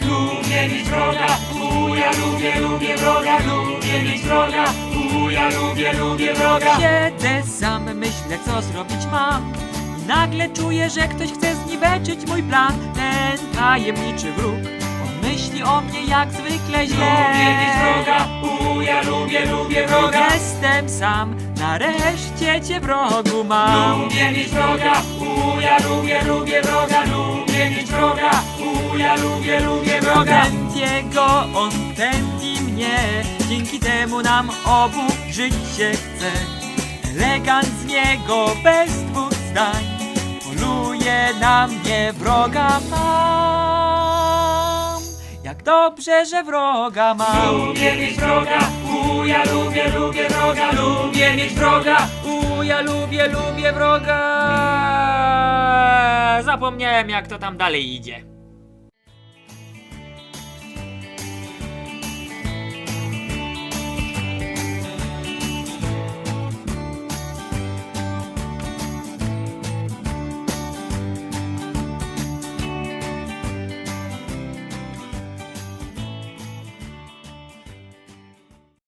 Lubię mieć wroga, u, ja lubię, lubię wroga, lubię mieć wroga, u, ja lubię, lubię wroga. Siedzę sam, myślę co zrobić mam. I nagle czuję, że ktoś chce zniweczyć mój plan. Ten tajemniczy wróg On myśli o mnie jak zwykle źle. Lubię mieć wroga, u, ja lubię, lubię wroga. Jestem sam, nareszcie cię wrogu mam. Lubię mieć wroga, u, ja lubię, lubię wroga, lubię ja lubię, lubię wroga. Tępię go, on tępi mnie. Dzięki temu nam obu żyć się chce. Elegant z niego bez dwóch zdań Poluje na mnie wroga mam. Jak dobrze, że wroga mam. Lubię mieć wroga, u, ja lubię, lubię wroga, lubię mieć wroga. U, ja lubię, lubię wroga. Zapomniałem jak to tam dalej idzie